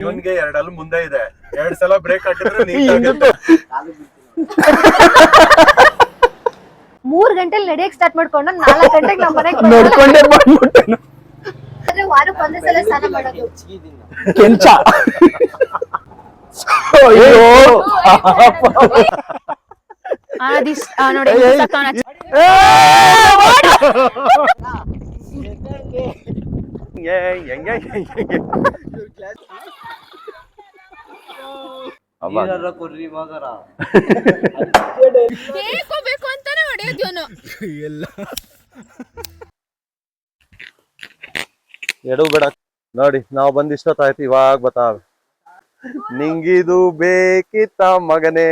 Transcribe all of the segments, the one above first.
ಇವನ್ಗೆ ಎರಡಲ್ಲಿ ಮುಂದೆ ಇದೆ ಎರಡ್ ಸಲ ಬ್ರೇಕ್ ಹಾಕಿದ್ರೆ ಮೂರ್ ಗಂಟೆಲಿ ನಡೆಯಕ್ ಸ್ಟಾರ್ಟ್ ಮಾಡ್ಕೊಂಡು ನಾಲ್ಕು ಗಂಟೆಗೆ ನಮ್ಮ ಮನೆಗೆ ನೋಡ್ಕೊಂಡೆ ಬಂದ್ಬಿಟ್ಟೆನು ಅಂದ್ರೆ ವಾರಕ್ಕೆ ಒಂದೇ ಸಲ ಸ್ನಾನ ಮಾಡೋದು ಕೆಂಚ ಅಯ್ಯೋ ನೋಡಿ ಹೆಂಗೆ ಹೆಂಗೆ ಅವಾಗ. ಬೇಕು ಬೇಕು ಅಂತಾನೆ ಹೊಡೆಯೋದು ಇವನು. ಎಡು ಬೇಡ. ನೋಡಿ ನಾವು ಬಂದ್ ಇಷ್ಟೊತ್ತಾಯ್ತು ಇವಾಗ ಬತಾವ್ ನಿಂಗಿದು ಬೇಕಿತ್ತ ಮಗನೇ.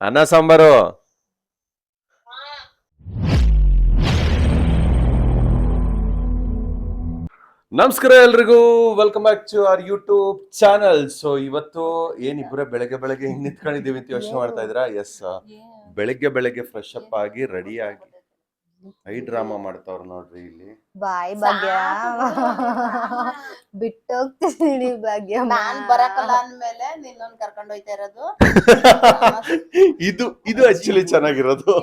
ಅನ್ನ ಸಾಂಬಾರು. ನಮಸ್ಕಾರ ಎಲ್ರಿಗೂ. Welcome back to our YouTube channel so ಇವತ್ತು ಏನಿಬ್ಬರ ಬೆಳಗ್ಗೆ ಬೆಳಗ್ಗೆ ಹಿಂಗೆ ನಿಂತ್ಕೊಂಡಿದ್ದೀವಿ ಅಂತ ಯೋಚನೆ ಮಾಡ್ತಾ ಇದ್ರ ಎಸ್ ಬೆಳಗ್ಗೆ ಬೆಳಗ್ಗೆ ಫ್ರೆಶ್ ಅಪ್ ಆಗಿ ರೆಡಿ ಆಗಿ. ಐ ಡ್ರಾಮಾ ಮಾಡ್ತಾವ್ರ ನೋಡ್ರಿ ಇಲ್ಲಿ. ಬಾಯ್ ಭಾಗ್ಯ. ಬಿಟ್ಟೋಗ್ತೀನಿ ಭಾಗ್ಯ ನಾನ್ ಬರಕಲ್ಲ ಅಂದ್ಮೇಲೆ ನಿನ್ನೊಂದ್ ಕರ್ಕೊಂಡ್ ಹೋಯ್ತಾ ಇರೋದು. ಇದು ಇದು ಆಕ್ಚುಲಿ ಚೆನ್ನಾಗಿರೋದು.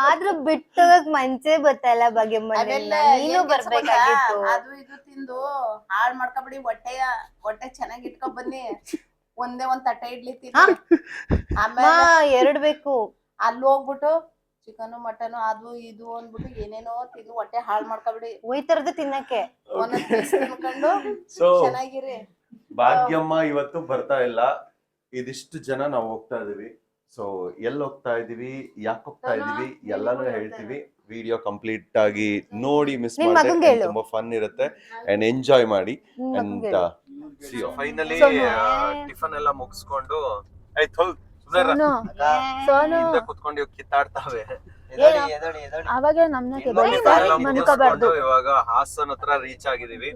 ಆದ್ರೂ ಬಿಟ್ಟೋಗಕ್ ಮಂಚೆ ಬತ್ತಲ್ಲ ಭಾಗ್ಯ ನೀನು ಬರ್ಬೇಕಾಗಿತ್ತು. ಅದು ಇದು ತಿಂದು ಹಾಳ್ ಮಾಡ್ಕೊಬಿಡಿ ಹೊಟ್ಟೆಯ ಹೊಟ್ಟೆ ಚೆನ್ನಾಗಿ ಇಟ್ಕೊಂಡ್ ಬನ್ನಿ. ಒಂದೇ ಒಂದ್ ತಟ್ಟೆ ಇಡ್ಲಿ ತಿನ್ನ. ಆಮೇಲೆ ಎರಡ್ ಬೇಕು. ಅಲ್ಲಿ ಹೋಗ್ಬಿಟ್ಟು ಚಿಕನ್ ಮಟನ್ ಅದು ಇದು ಅಂದ್ಬಿಟ್ಟು ಏನೇನೋ ತಿಂದು ಹೊಟ್ಟೆ ಹಾಳ್ ಮಾಡ್ಕೊಬಿಡಿ. ಒಯ್ತರದ್ದು ತಿನ್ನಕ್ಕೆ. ಒಂದೊಂದ್ ಪೀಸ್ ತಿನ್ಕೊಂಡು ಸೊ ಚೆನ್ನಾಗಿರಿ. ಭಾಗ್ಯಮ್ಮ ಇವತ್ತು ಬರ್ತಾ ಇಲ್ಲ. ಇದಿಷ್ಟು ಜನ ನಾವು ಹೋಗ್ತಾ ಇದೀವಿ. ಸೊ ಎಲ್ಲಿ ಹೋಗ್ತಾ ಇದೀವಿ? ಯಾಕೆ ಹೋಗ್ತಾ ಇದೀವಿ? ಎಲ್ಲಾನು ಹೇಳ್ತೀವಿ. ವಿಡಿಯೋ ಕಂಪ್ಲೀಟ್ ಆಗಿ ನೋಡಿ ಮಿಸ್ ಮಗಂಗೆ ಮಾಡಿ ಹೇಳು. ತುಂಬಾ ಫನ್ ಇರುತ್ತೆ. ಅಂಡ್ ಎಂಜಾಯ್ ಮಾಡಿ. ಅಂತ ಅಂಡ್ ಫೈನಲಿ. ಟಿಫನ್ ಎಲ್ಲ ಮುಗಿಸ್ಕೊಂಡು ಆಯ್ತು ಸೋನು. ಸೋನು. ಹಿಂದೆ ಕುತ್ಕೊಂಡು ಕಿತ್ತಾಡ್ತಾವೆ. ಅವಾಗ ನಮ್ನ ಮನ್ಕೋಬಾರ್ದು ಇವಾಗ ಹಾಸನ್ ಹತ್ರ ರೀಚ್ ಆಗಿದೀವಿ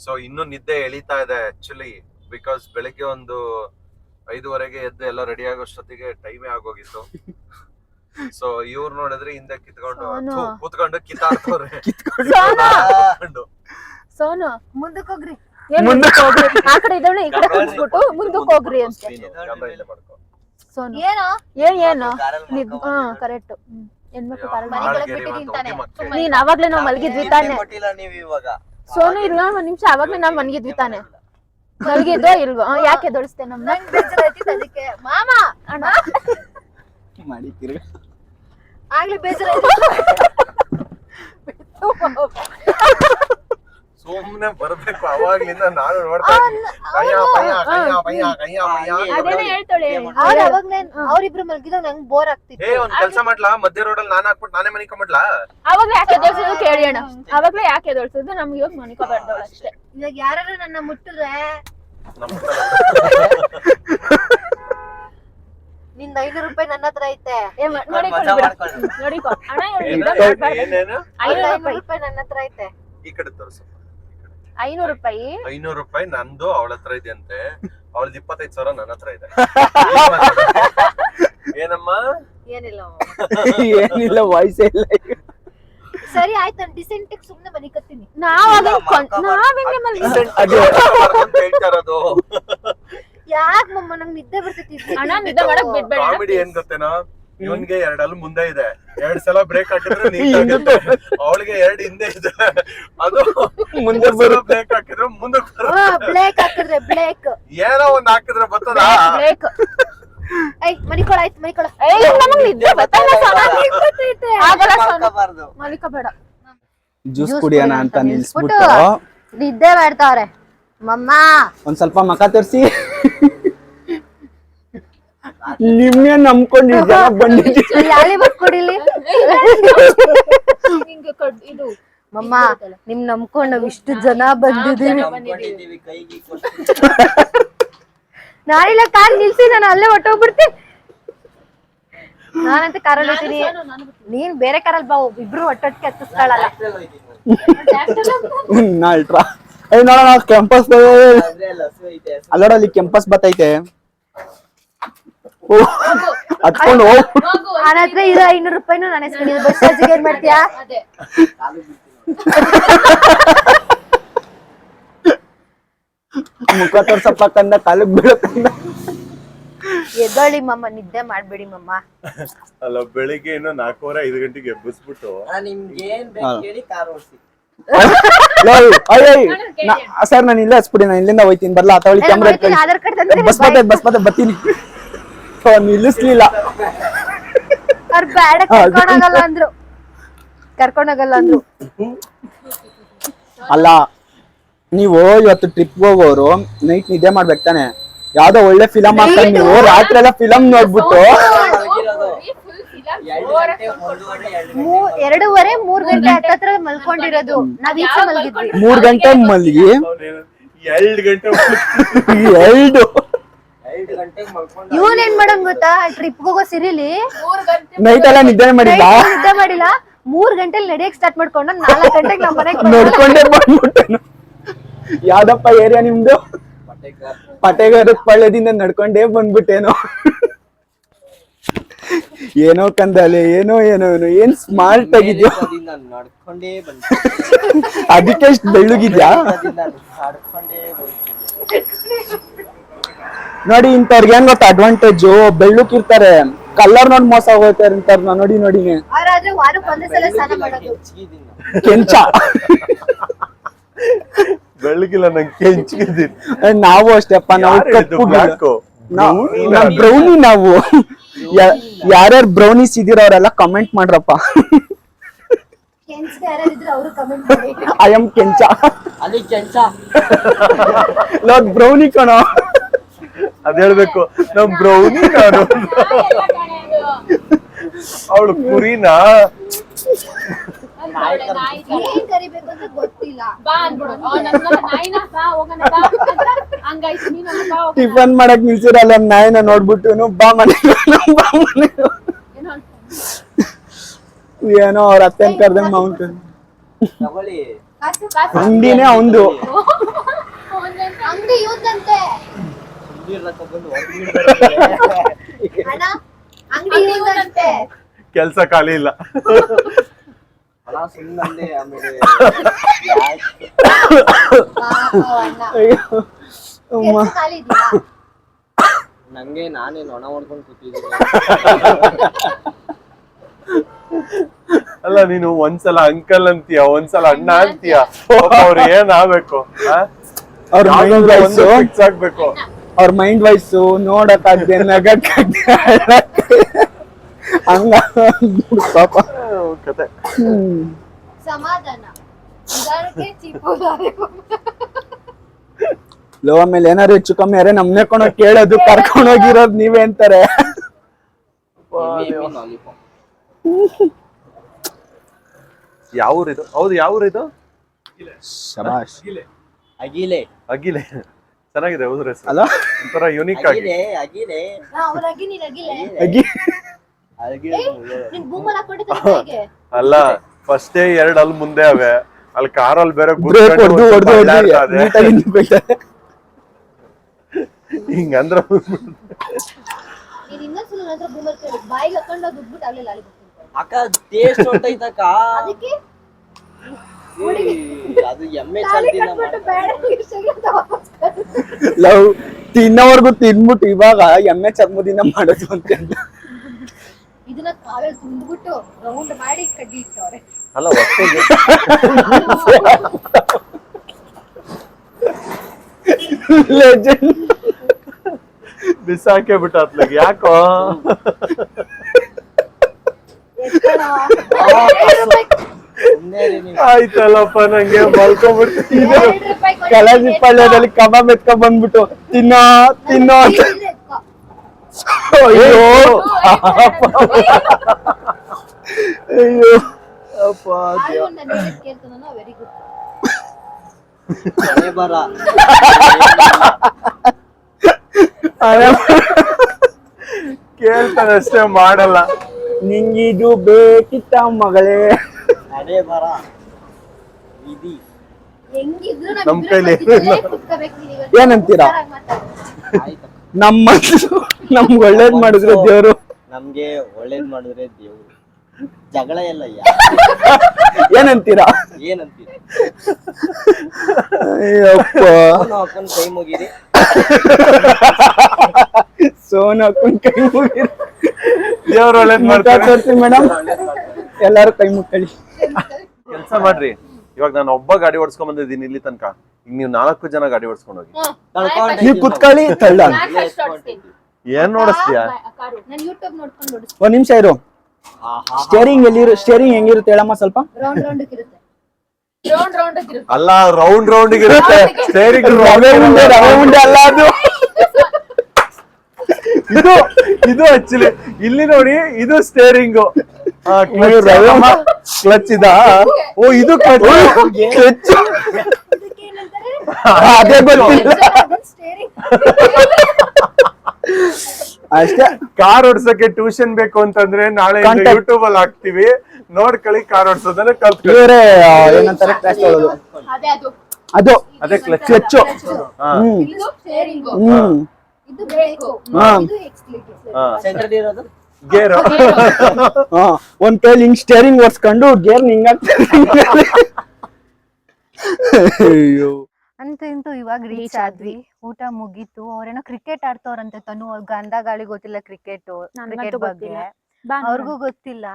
ಸೊ ಇನ್ನು ನಿದ್ದೆ ಎಳಿತಾ ಇದೆ ಆಕ್ಚುಲಿ ಬಿಕಾಸ್ ಬೆಳಿಗ್ಗೆ ಒಂದು ಐದುವರೆಗೆ ಎದ್ದು ಎಲ್ಲ ರೆಡಿ ಆಗೋಷ್ಟೊತ್ತಿಗೆ ಟೈಮೇ ಆಗೋಗಿತ್ತು. ಸೊ ಇವ್ರು ನೋಡಿದ್ರೆ ಹಿಂದೆ ಕಿತ್ಕೊಂಡು. ಥು, ಕೂತ್ಕೊಂಡು ಕಿತ್ತಾಡ್ತವ್ರೆ. ಸೋನು ಕೂತ್ಕೊಂಡು. ಸೋನು. ಮುಂದಕ್ಕೆ ಹೋಗ್ರಿ. ಏನ್ ಮುಂದಕ್ಕೆ ಹೋಗ್ರಿ. ಆ ಕಡೆ ಇದ್ದವಳು ಈ ಕಡೆ ಕುಂದ್ಬಿಟ್ಟು ಮುಂದಕ್ಕೆ ಹೋಗ್ರಿ ಅಂತ. ನೀನು ಇಲ್ಲೇ ಮಾಡ್ಕೊ. ಸೋನು. ಏನೋ? ಏನ್ ಏನು? ನಿದ್- ಹಾ ಕರೆಕ್ಟ್ ಹೆಣ್ಮಕ್ಳು ಮನೆ ಬಿಟ್ಟಿದೀನಿ ತಾನೆ. ನೀನ್ ಅವಾಗ್ಲೇ ನಾವ್ ಮಲಗಿದ್ವಿ ತಾನೆ. ಕೊಟ್ಟಿಲ್ಲ ನೀವು ಇವಾಗ. ಸೋನು ಇಲ್ಲ ಒಂದ್ ನಿಮಿಷ ಅವಾಗ್ಲೇ ನಾವ್ ಮಲಗಿದ್ವಿ ತಾನೆ. ಮಲಗಿದ್ದೋ ಇಲ್ವೋ? ಹಾ, ಯಾಕೆ ಎದೊಳಿಸ್ತೆ ನಮ್ನ? ನಂಗ್ ಬೇಜಾರಾಯ್ತಿತ್ತು ಅದಕ್ಕೆ. ಮಾಮ ಅಣ್ಣ. ಮಾಡಿ ತಿರ್ಗ ಆಗ್ಲಿ ಬೇಜಾರ ಸುಮ್ನೆ ಬರ್ಬೇಕು ಅವಾಗ್ಲಿಂದ ನಾನು ನೋಡ್ತಾ ಅವ್ರಿಬ್ರು ಮಲ್ಗಿದ ನಂಗ್ ಬೋರ್ ಏ ಆಗ್ತಿತ್ತು ಒಂದ್ ಕೆಲ್ಸ ಮಾಡ್ಲಾ? ಮಧ್ಯ ರೋಡ್ ಅಲ್ಲಿ ನಾನ್ ಹಾಕ್ಬಿಟ್ಟು ನಾನೇ ಮನಿಕೊಂಬಿಡ್ಲಾ ಅವಾಗ್ಲೇ ಯಾಕೆ ಎದೊಳ್ಸಿದ್ರು ಕೇಳಿ ಅಣ್ಣ. ಅವಾಗ್ಲೇ ಯಾಕೆ ಎದೊಳ್ಸಿದ್ರು ನಮ್ಗೆ ಇವಾಗ ಮನಿಕೋಬಾರ್ದವಳು ಅಷ್ಟೇ. ಇವಾಗ ಯಾರು ನನ್ನ ಮುಟ್ಟಿದ್ರೆ? ನಿಂದ ಐನೂರು ರೂಪಾಯಿ ನನ್ನ ಹತ್ರ ಐತೆ. ರೂಪಾಯಿ ರೂಪಾಯಿ. ನನ್ನ ಹತ್ರ ಐತೆ. ಈ ಕಡೆ ತೋರ್ಸು. ಐನೂರು ರೂಪಾಯಿ? ಐನೂರು ರೂಪಾಯಿ ನಂದು ಅವಳ ಹತ್ರ ಇದೆ ಅಂತೆ. ಅವಳದ್ ಇಪ್ಪತ್ತೈದು ಸಾವಿರ ನನ್ನ ಹತ್ರ ಇದೆ. ಏನಮ್ಮ? ಏನಿಲ್ಲ ಏನಿಲ್ಲ ವಾಯ್ಸೇ ಇಲ್ಲ ಸರಿ ಆಯ್ತು ನಾನು ಡಿಸೆಂಟ್ ಸುಮ್ನೆ ಮಲ್ಗಿ ಅದೇ ಅಂತ ಹೇಳ್ತಾ ಇರೋದು. ಯಾಕ್ ಮಮ್ಮ ನಂಗೆ ನಿದ್ದೆ ಬರ್ತೈತಿ. ಅಣ್ಣ ನಿದ್ದೆ ಮಾಡಕ್ ಬಿಡ್ಬೇಡ. ಕಾಮಿಡಿ ಏನ್ ಗೊತ್ತೇನೋ? ಇವನ್ಗೆ ಎರಡಲ್ಲಿ ಮುಂದೆ ಇದೆ. ಎರಡ್ ಸಲ ಬ್ರೇಕ್ ಹಾಕಿದ್ರೆ ನೀಟ್ ಅವಳಿಗೆ ಎರಡ್ ಹಿಂದೆ ಇದೆ. ಅದು ಮುಂದೆ ಬರೋ ಬ್ರೇಕ್ ಹಾಕಿದ್ರೆ ಮುಂದಕ್ಕೆ ಬ್ರೇಕ್ ಬ್ಲೇಕ್ ಹಾಕಿದ್ರೆ ಬ್ಲೇಕ್ ಏನೋ ಒಂದ್ ಹಾಕಿದ್ರೆ ಬರ್ತದ? ಬ್ರೇಕ್ ಐ ಮನಿಕೊಳ ಆಯ್ತು ಮನಿಕೊಳ ನಮಗ್ ನಿದ್ದೆ ಬರ್ತಲ್ಲ ಸೋನು. ಆಗಲ್ಲ ಸೋನು. ಜ್ಯೂಸ್ ಕುಡಿಯೋಣ ಅಂತ ನಿಲ್ಸ್ಬಿಟ್ಟು. ನಿದ್ದೆ ಮಾಡ್ತಾವ್ರೆ. ಮಮ್ಮ. ಒಂದ್ ಸ್ವಲ್ಪ ಮಕ ತೋರ್ಸಿ. ನಿಮ್ಗೆ ನಂಬ್ಕೊಂಡು ಜನ ಬಂದಿದ್ದೀವಿ ಕುಡಿಲಿ ಹಿಂಗೆ ಕಡ್ ಇದು ಮಮ್ಮ ನಿಮ್ ನಂಬ್ಕೊಂಡ್ ನಾವ್ ಇಷ್ಟು ಜನ ಬಂದಿದೀವಿ ನಾಳಿಲ್ಲ ಕೈಗೆ ನಾನಿಲ್ಲ ಕಾರ್ ನಿಲ್ಸಿ ನಾನು ಅಲ್ಲೇ ಹೊಟ್ಟೋಗ್ಬಿಡ್ತೀನಿ ನಾನಂತ ಕಾರಲ್ಲಿ ಹೋಗ್ತೀನಿ. ನೀನ್ ಬೇರೆ ಕಾರಲ್ಲಿ ಬಾ ಇಬ್ರು ಒಟ್ಟೊಟ್ಟಿಗೆ ಹತ್ತಿಸ್ಕೊಳ್ಳಲ್ಲ. ನಾಲ್ಟ್ರಾ ಏ ನೋಡೋಣ ಹಸು ಅಲ್ಲೋಡ ಅಲ್ಲಿ ಕೆಂಪಸ್ ಬತ್ತೈತೆ. ಹತ್ಕೊಂಡು ಹೋಗ್. ನನ್ನ ಹತ್ರ ಇರೋ ಐನೂರು ರೂಪಾಯಿನೂ ನಾನು ಎಸ್ಕೊಂಡಿದ್ದೀನಿ ಬಸ್ ಚಾರ್ಜಿಗೆ ಏನ್ ಮಾಡ್ತೀಯಾ? ಮುಖ ತೋರ್ಸಪ್ಪ ಕಂದ ಕಾಲಕ್ ಬೀಳಕ್ಕಂದ ಎದ್ದೊಳಿ ಮಮ್ಮ ನಿದ್ದೆ ಮಾಡ್ಬೇಡಿ ಮಮ್ಮ ಅಲ್ಲ ಬೆಳಿಗ್ಗೆ ಇನ್ನು ನಾಲ್ಕೂವರೆ ಐದು ಗಂಟೆಗೆ ಎಬ್ಬಿಸ್ಬಿಟ್ಟು. ನಿಮ್ಗೆ ಏನ್ ಬೇಕು ಕೇಳಿ ಕಾರ್ ಓಡಿಸಿ. ಸರ್ ನಾನು ಇಲ್ಲೇ ಹಚ್ಬಿಡಿ ನಾನು ಇಲ್ಲಿಂದ ಹೋಯ್ತೀನಿ. ಬರ್ಲಾ ಅಥವಾ ಕ್ಯಾಮ್ರಾ ಆಧಾರ್ ಬಸ್ ಮತ್ತೆ ಬಸ್ ಮತ್ತೆ ಬರ್ತೀನಿ. ಓ, ನಿಲ್ಲಿಸ್ಲಿಲ್ಲ. ಅವ್ರು ಬೇಡ ಕರ್ಕೊಂಡೋಗಲ್ಲ ಅಂದ್ರು. ಕರ್ಕೊಂಡೋಗಲ್ಲ ಅಂದ್ರು. ಅಲ್ಲ ನೀವು ಇವತ್ತು ಟ್ರಿಪ್ ಹೋಗೋರು ನೈಟ್ ನಿದ್ದೆ ಮಾಡ್ಬೇಕು ತಾನೆ. ಯಾವ್ದೋ ಒಳ್ಳೆ ಫಿಲಮ್ ಹಾಕ್ತಾರೆ ನೀವು ರಾತ್ರಿ ಎಲ್ಲ ಫಿಲಮ್ ನೋಡ್ಬಿಟ್ಟು. ಎರಡೂವರೆ ಮೂರ್ ಗಂಟೆ ಹತ್ತತ್ರ ಮಲ್ಕೊಂಡಿರೋದು. ನಾವ್ ಈಚೆ ಮಲ್ಗಿದ್ವಿ. ಮೂರ್ ಗಂಟೆ ಮಲ್ಗಿ. ಎರಡು ಗಂಟೆ ಎರಡು. ಇವನ್ ಏನ್ ಮಾಡಂಗ್ ಗೊತ್ತಾ? ಟ್ರಿಪ್ ಹೋಗೋ ಸಿರಿಲಿ. ನೈಟ್ ಎಲ್ಲ ನಿದ್ದೆ ಮಾಡಿಲ್ಲ. ನಿದ್ದೆ ಮಾಡಿಲ್ಲ. ಮೂರ್ ಗಂಟೆಲಿ ನಡಿಯಕ್ ಸ್ಟಾರ್ಟ್ ಮಾಡ್ಕೊಂಡು ನಾಲ್ಕು ಗಂಟೆಗೆ ನಮ್ಮ ಮನೆಗೆ. ನೋಡ್ಕೊಂಡೇ ಬಂದ್ಬಿಟ್ಟೆನು. ಯಾವ್ದಪ್ಪ ಏರಿಯಾ ನಿಮ್ದು? ಪಟೇಗಾರ ಪಳ್ಳದಿಂದ ನಡ್ಕೊಂಡೇ ಬಂದ್ಬಿಟ್ಟೇನೋ. ಏನೋ ಕಂದಲೆ ಏನೋ ಏನೋ ಏನೋ ಏನ್ ಸ್ಮಾರ್ಟ್ ಆಗಿದ್ಯೋ. ನಡ್ಕೊಂಡೇ ಬಂದೆ ಅದಕ್ಕೆ ಎಷ್ಟು ಬೆಳ್ಳಗಿದ್ಯಾ? ನಡ್ಕೊಂಡೇ ಬಂದೆ ನೋಡಿ ಇಂಥವ್ರಿಗೆ ಏನ್ ಗೊತ್ತಾ ಅಡ್ವಾಂಟೇಜ್ ಬೆಳ್ಳಕ್ಕಿರ್ತಾರೆ ಕಲರ್ ನೋಡಿ ಮೋಸ ಹೋಗ್ತಾರೆ ಇಂಥವ್ರನ್ನ ನೋಡಿ ನೋಡಿ ಅವ್ರಾದ್ರೆ ವಾರಕ್ಕೆ ಒಂದೇ ಸಲ ಸ್ನಾನ ಮಾಡೋದು. ಕೆಂಚ. ಬೆಳಗಿಲ್ಲ ನಂಗೆ ಕೆಂಚಿಗಿದ್ದೀನಿ. ನಾವು ಅಷ್ಟೇಪ್ಪ ನಾವು ಕಪ್ಪು ಬ್ರೌನಿ ನಾವು. ಯಾರ್ಯಾರು ಬ್ರೌನೀಸ್ ಇದೀರ ಅವರೆಲ್ಲ ಕಮೆಂಟ್ ಮಾಡ್ರಪ್ಪ. ಕೆಂಚ್ಗೆ ಯಾರಿದ್ರೆ ಅವರು ಕಮೆಂಟ್ ಮಾಡಿ. I am Kencha. Low Kencha. ಲೋಕ್ ಬ್ರೌನಿ ಕಣೋ. ಅದ್ ಹೇಳ್ಬೇಕು ನಮ್ ಬ್ರೌನಿ ನಾನು. ಅವಳು ಕುರಿನಾ ಏನ್ ಕರಿಬೇಕು ಅಂತ ಗೊತ್ತಿಲ್ಲ ಬಾ ಅನ್ಬಿಡು ಅವ್ನ್ ನನ್ನ ನಾಯಿನ ಬಾ ಹೋಗೋಣ ಬಾ ಅಂತ ಹಂಗಾಯ್ತು ನೀನು ಬಾ ಹೋಗೋಣ ಟಿಫನ್ ಮಾಡಕ್ ನಿಲ್ಸಿರಲ್ಲ ನಾಯಿನ ನೋಡ್ಬಿಟ್ಟು ಬಾ ಮನೆ ಬಾ. ಮನೆ. ಏನೋ ಅವ್ರ ಅತ್ತೆನ್ ಕರ್ದಂಗ್ ಮೌಂಟ್ ಅಂಗಡಿನೇ ಅವಂದು. ಅಂಗಡಿ ಕೆಲ್ಸ ಖಾಲಿ ಇಲ್ಲ. ನಂಗೆ ನಾನೇ ನೊಣ ಹೊಡ್ಕೊಂಡು ಕೂತಿದ್ದೀನಿ. ಅಲ್ಲ ನೀನು ಒಂದ್ಸಲ ಅಂಕಲ್ ಅಂತೀಯ ಒಂದ್ಸಲ ಅಣ್ಣ ಅಂತೀಯ? ಅವ್ರು ಏನ್ ಆಗ್ಬೇಕು ಅವ್ರ ಮೈಂಡ್ ವೈಸು. ಫಿಕ್ಸ್ ಆಗ್ಬೇಕು. ಅವ್ರ ಮೈಂಡ್ ವೈಸು ನೋಡಕ್ಕಾಗ್ದೆ ನಗಕ್ಕಾಗ್ದೆ. ಹಂಗ ಪಾಪ. ಕತೆ. ಸಮಾಧಾನ. ಲೋ ಆಮೇಲೆ ಏನಾರು ಹೆಚ್ಚು ಕಮ್ಮಿ ಅರೆ ನಮ್ನೆ ಕೊಂಡು ಕೇಳೋದು ಕರ್ಕೊಂಡು ಹೋಗಿರೋದು ನೀವೇ ಅಂತಾರೆ. ಯಾವ ಊರಿದು ಹೌದು ಯಾವ ಊರಿದು ಶಬಾಷ್. ಅಗಿಲೆ. ಅಗಿಲೆ. ಚೆನ್ನಾಗಿದೆ ಹೆಸರು ಅಲ್ಲ ಒಂಥರ ಯುನಿಕ್ ಆಗಿ. ಅಗಿ ಅಲ್ಲ ಫಸ್ಟೇ ಎರಡ್ ಅಲ್ಲಿ ಮುಂದೆ ಅವೆ. ಅಲ್ಲಿ ಕಾರಲ್ಲಿ ಬೇರೆ ಹಿಂಗಂದ್ರ ಬಾಯಿಗೆ ಹಾಕೊಂಡು ಆಗ್ಲಿಲ್ಲ ಅಕ್ಕ ಟೇಸ್ಟ್ ಹೊಂಟೈತಕ್ಕ. ಅದಕ್ಕೆ? ವಾಪಸ್ ಕಳ್ಸಿದ್ರು. ಲವ್ ತಿನ್ನೋವರೆಗೂ ತಿನ್ಬಿಟ್ಟು ಇವಾಗ ಎಮ್ಮೆ ಚರ್ಮದಿಂದ ಮಾಡೋದು ಅಂತ ಇದನ್ನ ಕಾಲಲ್ಲಿ ತುಂಬಿಟ್ಟು ರೌಂಡ್ ಮಾಡಿ ಕಡ್ಡಿ ಇಟ್ಟವ್ರೆ. ಅಲ್ಲ ಲೆಜೆಂಡ್ ಬಿಸಾಕೆ ಬಿಟ್ಟ ಅತ್ಲಾಗ ಯಾಕೋ ಆಯ್ತಲ್ಲಪ್ಪ ನಂಗೆ ಮಲ್ಕೊಂಡ್ಬಿಡ್ತೀನಿ ಕಲಾಜಿ ಪಾಳ್ಯದಲ್ಲಿ ಕಬಾಬ್ ಎತ್ಕೊಂಡ್ ಬಂದ್ಬಿಟ್ಟು ತಿನ್ನೋ ತಿನ್ನೋ ಅಯ್ಯೋ. ಅಯ್ಯೋ. ಅಪ್ಪ ಕೇಳ್ತಾನಷ್ಟೇ ಮಾಡಲ್ಲ. ನಿಂಗಿದು ಬೇಕಿತ್ತ ಮಗಳೇ. ನಡೆ ಬರ ವಿಧಿ. ಹೆಂಗಿದ್ರು ನಮ್ ನಮ್ ಕೈಲಿ ಏನಂತೀರಾ? ನಮ್ಮ ನಮ್ಗೆ ಒಳ್ಳೇದ್ ಮಾಡಿದ್ರೆ ದೇವ್ರು. ನಮ್ಗೆ ಒಳ್ಳೇದ್ ಮಾಡಿದ್ರೆ ದೇವ್ರು. ಜಗಳ ಎಲ್ಲ ಏನಂತೀರಾ? ಏನಂತೀರಿ? ಕೈ ಮುಗಿರಿ. ಸೋನ್ ಹಾಕೊಂಡ್ ಕೈ ಮುಗಿರಿ. ದೇವ್ರ ಒಳ್ಳೇದ್ ಮಾಡ್ತಾರೆ. ಮೇಡಮ್ ಎಲ್ಲಾರು ಕೈ ಮುಕ್ಕಳಿ. ಕೆಲಸ ಮಾಡ್ರಿ. ಇವಾಗ ನಾನು ಒಬ್ಬ ಗಾಡಿ ಓಡಿಸ್ಕೊಂಡ್ ಬಂದಿದ್ದೀನಿ ಇಲ್ಲಿ ತನಕ. ಈಗ ನೀವು ನಾಲ್ಕು ಜನ ಗಾಡಿ ಓಡಿಸ್ಕೊಂಡು ಹೋಗಿ. ನೀವ್ ಕುತ್ಕೊಳ್ಳಿ ತಳ್ಳ. ಏನ್ ನೋಡಿಸ್ತೀಯಾ ನಾನು ಯೂಟ್ಯೂಬ್ ನೋಡ್ಕೊಂಡು ನೋಡಿಸ್ ಒಂದ್ ನಿಮಿಷ ಇರು. ಸ್ಟೇರಿಂಗ್ ಎಲ್ಲಿರು ಸ್ಟೇರಿಂಗ್ ಹೆಂಗಿರುತ್ತೆ ಹೇಳಮ್ಮ ಸ್ವಲ್ಪ? ರೌಂಡ್ ರೌಂಡ್ ಇರುತ್ತೆ. ರೌಂಡ್ ರೌಂಡ್ ಇರುತ್ತೆ. ಅಲ್ಲ ರೌಂಡ್ ರೌಂಡ್ ಇರುತ್ತೆ. ಸ್ಟೇರಿಂಗ್ ಉಂಡೆ ಅಲ್ಲ ಅದು. ಇದು ಇದು ಆಕ್ಚುಲಿ ಇಲ್ಲಿ ನೋಡಿ ಇದು ಸ್ಟೇರಿಂಗ್ ಕ್ಲಚ್ ಇದ ಓ ಇದು ಕ್ಲಚ್ ಅದೇ ಗೊತ್ತಿಲ್ಲ. ಅಷ್ಟೇ. ಕಾರ್ ಓಡ್ಸಕ್ಕೆ ಟ್ಯೂಷನ್ ಬೇಕು ಅಂತಂದ್ರೆ ನಾಳೆ. ಯೂಟ್ಯೂಬ್ ಅಲ್ಲಿ ಹಾಕ್ತಿವಿ. ನೋಡ್ಕೊಳ್ಳಿ ಕಾರ್ ಓಡ್ಸೋದನ್ನ ಕಲ್ತ್ಕೊಳ್ಳಿ. ಏನಂತಾರೆ ಕ್ಲಾಸ್ ಅದೇ ಅದು. ಅದು. ಅದೇ ಕ್ಲಚ್ ಕ್ಲಚ್ಚು. ಹಾ. ಹ್ಮ್. ಹ್ಮ್. ಹಾ. ಗೇರ್. ಒಂದ್ ಕೈಲಿ ಹಿಂಗ್ ಸ್ಟೇರಿಂಗ್ ಓಡಿಸ್ಕೊಂಡು ಗೇರ್ ಹಿಂಗ್. ಅಯ್ಯೋ. ಅಂತೂ ಇಂತೂ ಇವಾಗ ರೀಚ್ ಆದ್ವಿ. ಊಟ ಮುಗೀತು. ಅವ್ರೇನೋ ಕ್ರಿಕೆಟ್ ಆಡ್ತವ್ರಂತೆ ತನು. ಅವ್ರ ಗಂಧ ಗಾಳಿ ಗೊತ್ತಿಲ್ಲ ಕ್ರಿಕೆಟ್ ಕ್ರಿಕೆಟ್ ಬಗ್ಗೆ. ಅವ್ರಿಗೂ ಗೊತ್ತಿಲ್ಲ.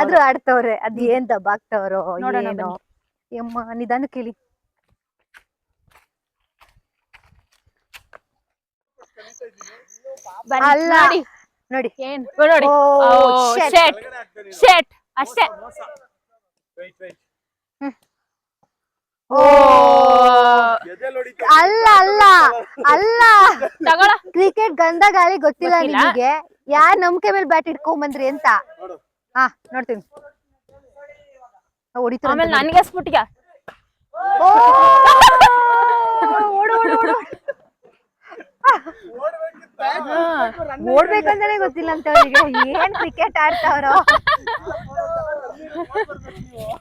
ಆದ್ರೂ ಆಡ್ತವ್ರೆ, ಅದ್ ಏನ್ ದಬ್ಬಾಕ್ತವ್ರು ಏನೋ. ಯಮ್ಮ ನಿಧಾನ ಕೇಳಿ. ಬನ್ನಿ, ಅಲ್ಲ. ನೋಡಿ. ನೋಡಿ. ಏನ್ ನೋಡಿ. ಶೆಟ್ ಶೆಟ್ ಅಷ್ಟೇ ಓ. ಅಲ್ಲ ಅಲ್ಲ. ಅಲ್ಲ. ತಗೊಳ ಕ್ರಿಕೆಟ್ ಗಂಧ ಗಾಳಿ ಗೊತ್ತಿಲ್ಲ? ನಿಮಗೆ. ಯಾರ್ ನಂಬಿಕೆ ಮೇಲೆ ಬ್ಯಾಟ್ ಇಟ್ಕೊಂಡ್ ಬಂದ್ರಿ ಅಂತ ಹಾ ನೋಡ್ತೀನಿ. ಹೊಡಿತಾರೆ ಆಮೇಲೆ ನನ್ಗೆ ಸ್ಫುಟಿಗ. ಓಡು ಓಡು ಓಡು. ಓಡ್ಬೇಕಂತಾನೆ ಗೊತ್ತಿಲ್ಲ ಅಂತ ಅವ್ರಿಗೆ ಏನ್ ಕ್ರಿಕೆಟ್ ಆಡ್ತಾವ್ರೋ.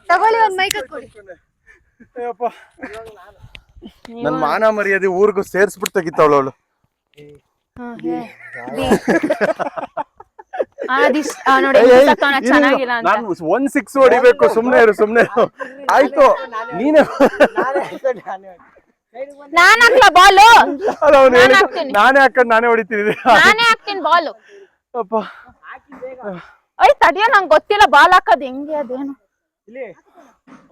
ತಗೊಳ್ಳಿ ಒಂದ್ ಮೈಕ್ ಕೊಡಿ ನನ್ ಮಾನ ಮರ್ಯಾದೆ ಊರ್ಗೂ ಸೇರ್ಸ್ಬಿಟ್ಟು ತೆಗಿತಾವಳು ಅವಳು. ನೋಡಿ ಚೆನ್ನಾಗಿಲ್ಲ ಅಂತ. ನಾನು ಒಂದ್ ಸಿಕ್ಸ್ ಹೊಡಿಬೇಕು ಸುಮ್ನೆ ಇರು ಸುಮ್ನೆ ಆಯ್ತು ನೀನೇ ನಾನ್ ಹಾಕ್ಲ ಬಾಲು? ನಾನ್ ಹೇಳಿ ಹಾಕ್ತೀನಿ. ನಾನೇ ಹಾಕೊಂಡ್ ನಾನೇ ಹೊಡಿತೀನಿ ನಾನೇ ಹಾಕ್ತೀನಿ ಬಾಲು. ಅಪ್ಪ. ಅಯ್ ತಡಿಯೋ ನಂಗೆ ಗೊತ್ತಿಲ್ಲ ಬಾಲ್ ಹಾಕೋದು ಹೆಂಗೆ ಅದೇನು. ಇಲ್ಲಿ.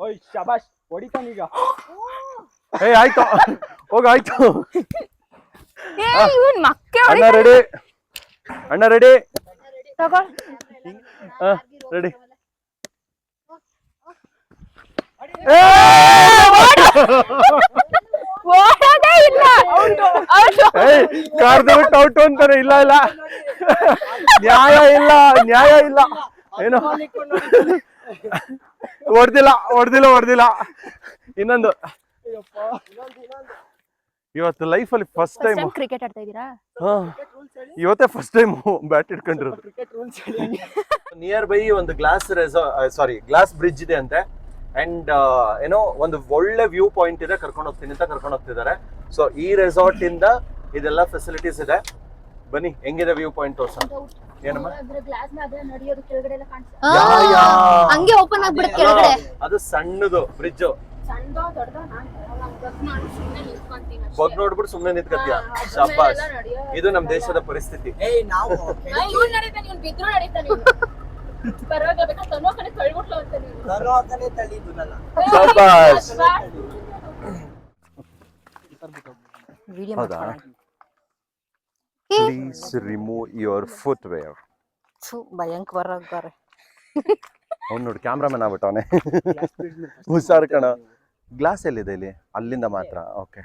ಓಯ್ ಶಬಾಷ್ ಹೊಡಿತಾನೀಗ ಏ ಆಯ್ತು. ಹೋಗ ಆಯ್ತು. ಏ ಇವನ್ ಮಕ್ಕೆ ಅಣ್ಣ ರೆಡಿ ಅಣ್ಣ ರೆಡಿ ತಗೋ. ರೆಡಿ ಓಡೋದೇ ಇಲ್ಲ. ಔಟು ಏಯ್ ಕಾರ್ದು ಔಟ್ ಅಂತಾರೆ. ಇಲ್ಲ ಇಲ್ಲ. ನ್ಯಾಯ ಇಲ್ಲ ನ್ಯಾಯ ಇಲ್ಲ. ಏನು? ಹೊಡ್ದಿಲ್ಲ ಹೊಡ್ದಿಲ್ಲ ಹೊಡ್ದಿಲ್ಲ. ಇನ್ನೊಂದು. ಇವತ್ತು ಲೈಫಲ್ಲಿ ಫಸ್ಟ್ ಟೈಮ್ ಕ್ರಿಕೆಟ್ ಆಡ್ತಾ ಇದೀರಾ ಇವತ್ತೇ ಫಸ್ಟ್ ಟೈಮ್ ಬ್ಯಾಟ್ ಇಟ್ಕೊಂಡಿರೋದು ನಿಯರ್ ಬೈ ಒಂದು ಗ್ಲಾಸ್ ಸಾರಿ ಗ್ಲಾಸ್ ಬ್ರಿಡ್ಜ್ ಇದೆ ಅಂತೆ. ಅಂಡ್ ಏನೋ ಒಂದು ಒಳ್ಳೆ ವ್ಯೂ ಪಾಯಿಂಟ್ ಇದೆ ಕರ್ಕೊಂಡು ಹೋಗ್ತೀನಿ ಅಂತ ಕರ್ಕೊಂಡು ಹೋಗ್ತಿದ್ದಾರೆ. ಸೊ ಈ ರೆಸಾರ್ಟ್ ಇಂದ ಇದೆಲ್ಲ ಫೆಸಿಲಿಟೀಸ್ ಇದೆ. ಬನ್ನಿ ಹೆಂಗಿದೆ ವ್ಯೂ ಪಾಯಿಂಟ್ ತೋರ್ಸ ಏನಮ್ಮ? ಗ್ಲಾಸ್ ಅದ್ರ ನಡೆಯೋದು ಕೆಳಗಡೆ ಎಲ್ಲ ಕಾಣಿಸ್ತಾ ಆ, ಯಾ, ಯಾ. ಹಂಗೆ ಓಪನ್ ಆಗ್ಬಿಡುತ್ತೆ ಕೆಳಗಡೆ. ಅದು ಸಣ್ಣದು ಬ್ರಿಡ್ಜ್. ಬಗ್ ನೋಡ್ಬಿಟ್ಟು ಸುಮ್ನೆ ನಿಂತ್ಕತ್ತೀಯ? ಇದು ನಮ್ ದೇಶದ ಪರಿಸ್ಥಿತಿ. ಪರವಾಗಿಲ್ಲ ಬೇಕಾ ತನ್ನೋ ಕಡೆ ತಳ್ಬಿಟ್ಲು ಅಂತ ನನ್ನ ವಿಡಿಯೋ ಹೌದಾ? ಪ್ಲೀಸ್ ರಿಮೂವ್ ಭಯಂಕರ ಅವ್ನು ನೋಡಿ ಕ್ಯಾಮ್ರಾಮನ್ ಆಗ್ಬಿಟ್ಟವನೆ. ಹುಷಾರ್ ಕಣ. ಗ್ಲಾಸ್ ಎಲ್ಲಿದೆ ಇಲ್ಲಿ? ಅಲ್ಲಿಂದ ಮಾತ್ರ ಓಕೆ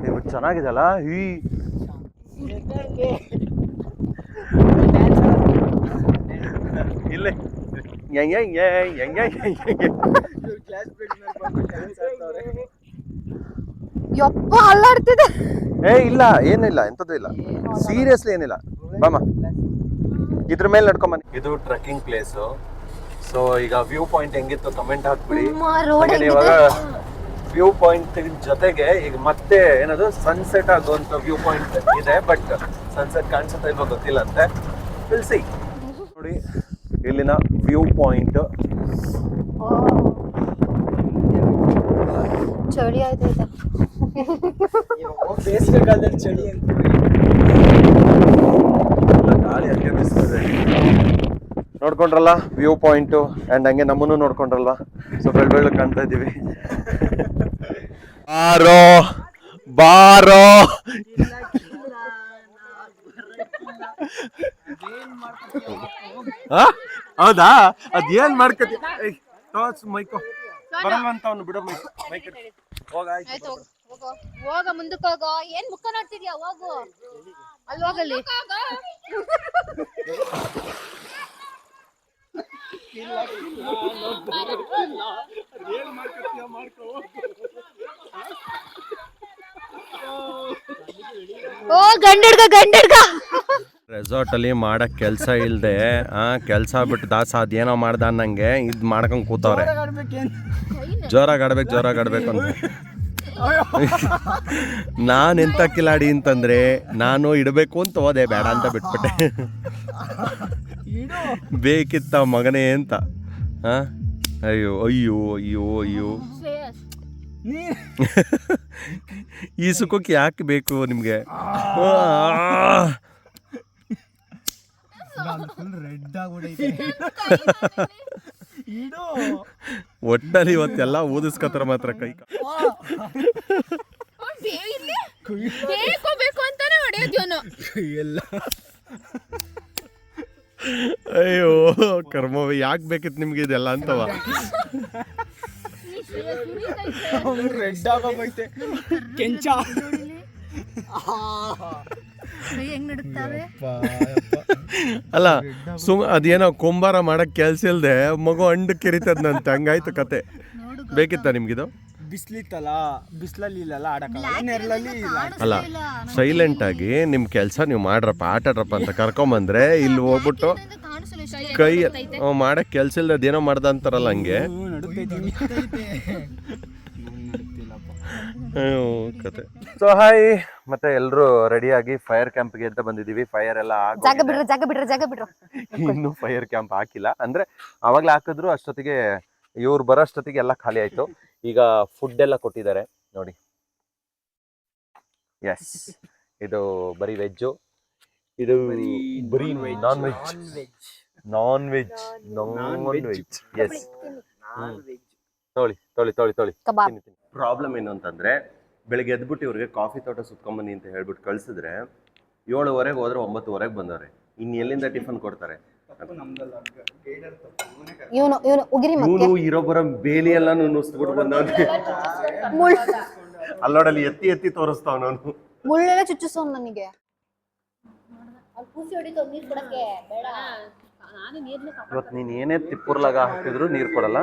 ಚೆನ್ನಾಗಿದೆ ಚೆನ್ನಾಗಿದೆಲ್ಲ ಈ ಮೇಲೆ ಹೆಂಗೆ. ಯಪ್ಪ ಅಲ್ಲಾಡ್ತಿದೆ ಏ ಇಲ್ಲ ಏನಿಲ್ಲ ಎಂತದ್ದು ಇಲ್ಲ. ಸೀರಿಯಸ್ಲಿ ಏನಿಲ್ಲ. ಬಾಮ ಇದ್ರ ಮೇಲೆ ನಡ್ಕೊಂಬನ್ನಿ ಇದು ಟ್ರೆಕ್ಕಿಂಗ್ ಪ್ಲೇಸ್ ಸೊ ಈಗ ವ್ಯೂ ಪಾಯಿಂಟ್ ಹೆಂಗಿತ್ತು ಕಮೆಂಟ್ ಹಾಕ್ಬಿಡಿ. ರೋಡ್ ಇವಾಗ ವ್ಯೂ ಪಾಯಿಂಟ್ ಜೊತೆಗೆ ಈಗ ಮತ್ತೆ ಏನದು ಸನ್ಸೆಟ್ ಆಗುವಂತ ವ್ಯೂ ಪಾಯಿಂಟ್ ಇದೆ ಬಟ್ ಸನ್ಸೆಟ್ ಕಾಣಿಸುತ್ತಾ ಇವಾಗ ಗೊತ್ತಿಲ್ಲ ಅಂತೆ. ಸಿ ನೋಡಿ ನೋಡಿ ಇಲ್ಲಿನ ವ್ಯೂ ಪಾಯಿಂಟ್. ಚಳಿ ಆಯ್ತೈತ ಬೇಸಿಗೆ ಕಾಲದಲ್ಲಿ ಚಳಿ ಅಂತ ಗಾಳಿ ಹಂಗೆ ನೋಡ್ಕೊಂಡ್ರಲ್ಲ ವ್ಯೂ ಪಾಯಿಂಟು ಆ್ಯಂಡ್ ಹಂಗೆ ನಮ್ಮನ್ನು ನೋಡ್ಕೊಂಡ್ರಲ್ಲ ಸೊ ಬೆಳ್ ಬೆಳ್ಳು ಕಾಣ್ತಾ ಇದ್ದೀವಿ. ಬಾರೋ ಬಾರೋ? ಹೌದಾ. ಅದೇನ್ ಮಾಡ್ಕತಿ ಮೈಕೋ ಬರಲ್ವಂತ ಅವ್ನು ಬಿಡೋ ಮೈಕ್ ಮೈಕ್ ಹೋಗ ಆಯ್ತು. ಹೋಗೋ. ಹೋಗ ಮುಂದಕ್ಕೆ ಹೋಗೋ. ಏನ್ ಮುಖ ನೋಡ್ತಿದ್ಯಾ? ಹೋಗು. ಅಲ್ಲಿ ಹೋಗಲ್ಲಿ. ಓ ಗಂಡಿಡ್ಗ ಗಂಡಿಡ್ಗ. ರೆಸಾರ್ಟ್ ಅಲ್ಲಿ ಮಾಡಕ್ ಕೆಲ್ಸ ಇಲ್ದೆ ಆ ಕೆಲ್ಸ ಬಿಟ್ಟು ದಾಸ ಅದೇನೋ ಮಾಡ್ದ ಅನ್ನಂಗೆ ಇದ್ ಮಾಡ್ಕೊಂಡ್ ಕೂತವ್ರೆ. ಜೋರಾಗಿ ಆಡ್ಬೇಕು ಜೋರಾಗಿ ಆಡ್ಬೇಕು ಅಂತ ನಾನು ಎಂತ ಕಿಲಾಡಿ ಅಂತಂದ್ರೆ ನಾನು ಇಡಬೇಕು ಅಂತ ಹೋದೆ ಬೇಡ ಅಂತ ಬಿಟ್ಬಿಟ್ಟೆ. ಬೇಕಿತ್ತ ಮಗನೇ ಅಂತ? ಅಯ್ಯೋ ಅಯ್ಯೋ ಅಯ್ಯೋ ಅಯ್ಯೋ. ಈ ಸುಖಕ್ಕೆ ಯಾಕೆ ಬೇಕು ನಿಮ್ಗೆ? ರೆಡ್ ಆಗ್ಬಿಡೈತೆ ಇಡು. ಒಟ್ಟಲ್ಲಿ ಇವತ್ತೆಲ್ಲ ಊದಿಸ್ಕೊತಾರ ಮಾತ್ರ ಕೈ ಬೇಕು ಅಂತಾನೆ ಎಲ್ಲ. ಅಯ್ಯೋ ಕರ್ಮವ ಯಾಕೆ ಬೇಕಿತ್ತು ನಿಮ್ಗೆ ಇದೆಲ್ಲ ಅಂತವ? ರೆಡ್ ಆಗೋಗೈತೆ. ಕೆಂಚ. ಹೆಂಗ್ ನಡುತ್ತಾವೆ? ಅಲ್ಲ ಸುಮ್ ಅದೇನೋ ಕುಂಬಾರ ಮಾಡಕ್ ಕೆಲ್ಸ ಇಲ್ದೆ ಮಗು ಅಂಡ್ ಕೆರಿತದ್ನಂತೆ ಹಂಗಾಯ್ತು ಕತೆ. ಬೇಕಿತ್ತ ನಿಮ್ಗಿದು? ಬಿಸ್ಲಿತ್ತಲ್ಲ ಬಿಸ್ಲಲ್ಲಿ ಇಲ್ಲಲ್ಲ ಆಡಕ್ಕಲ್ಲ ನೆರಳಲ್ಲಿ ಇಲ್ಲ. ಅಲ್ಲ ಸೈಲೆಂಟ್ ಆಗಿ ನಿಮ್ ಕೆಲ್ಸ ನೀವು ಮಾಡ್ರಪ್ಪ ಆಟಾಡ್ರಪ್ಪ ಅಂತ ಕರ್ಕೊಂಬಂದ್ರೆ ಇಲ್ಲಿ ಹೋಗ್ಬಿಟ್ಟು ಕೈ ಮಾಡಕ್ ಕೆಲ್ಸ ಇಲ್ದೆ ಅದೇನೋ ಮಾಡ್ದ ಅಂತಾರಲ್ಲ ಹಂಗೆ. ನಡುತ್ತೈತೆ ಕತೆ. ಸೊ ಹಾಯ್ ಮತ್ತೆ ಎಲ್ಲರೂ ರೆಡಿಯಾಗಿ ಫೈರ್ ಕ್ಯಾಂಪ್ಗೆ ಅಂತ ಬಂದಿದೀವಿ ಫೈರ್ ಎಲ್ಲ ಜಾಗ ಬಿಡ್ರ ಜಾಗ ಬಿಡ್ರ ಜಾಗ ಬಿಡ್ರು. ಇನ್ನು ಫೈರ್ ಕ್ಯಾಂಪ್ ಹಾಕಿಲ್ಲ. ಅಂದ್ರೆ ಅವಾಗ್ಲೇ ಹಾಕಿದ್ರು ಅಷ್ಟೊತ್ತಿಗೆ ಇವ್ರು ಬರೋಷ್ಟೊತ್ತಿಗೆ ಎಲ್ಲ ಖಾಲಿ ಆಯ್ತು. ಈಗ ಫುಡ್ ಎಲ್ಲ ಕೊಟ್ಟಿದ್ದಾರೆ. ನೋಡಿ. ಎಸ್ ಇದು ಬರೀ ವೆಜ್ ಇದು ಬರೀ non veg non veg non veg yes ತೊಳಿ ತೊಳಿ ತೊಳಿ ತೊಳಿ. ಕಬಾಬ್ ಪ್ರಾಬ್ಲಮ್ ಏನು ಅಂತಂದ್ರೆ ಬೆಳಗ್ಗೆ ಎದ್ಬಿಟ್ಟು ಇವ್ರಿಗೆ ಕಾಫಿ ತೋಟ ಸುತ್ಕೊಂಬನ್ನಿ ಅಂತ ಹೇಳ್ಬಿಟ್ಟು ಕಳಿಸಿದ್ರೆ ಏಳುವರೆಗೆ ಹೋದ್ರೆ ಒಂಬತ್ತುವರೆಗೆ ಬಂದವ್ರೆ. ಇನ್ನು ಎಲ್ಲಿಂದ ಟಿಫನ್ ಕೊಡ್ತಾರೆ? ಇವನು ಇವನು ಉಗಿರಿ ಇವನು ಇರೋ ಬರೋ ಬೇಲಿ ಎಲ್ಲ ನುಸ್ಬಿಟ್ಟು ಬಂದವನು ಅಲ್ಲೋಡಲ್ಲಿ ಎತ್ತಿ ಎತ್ತಿ ತೋರಿಸ್ತಾವ ನಾನು. ಮುಳ್ಳೆಲ್ಲ ಚುಚ್ಚಿಸೋನು ನನಗೆ. ಇವತ್ತು ನೀನ್ ಏನೇ ತಿಪ್ಪುರ್ಲಾಗ ಹಾಕಿದ್ರು ನೀರ್ ಕೊಡಲ್ಲ.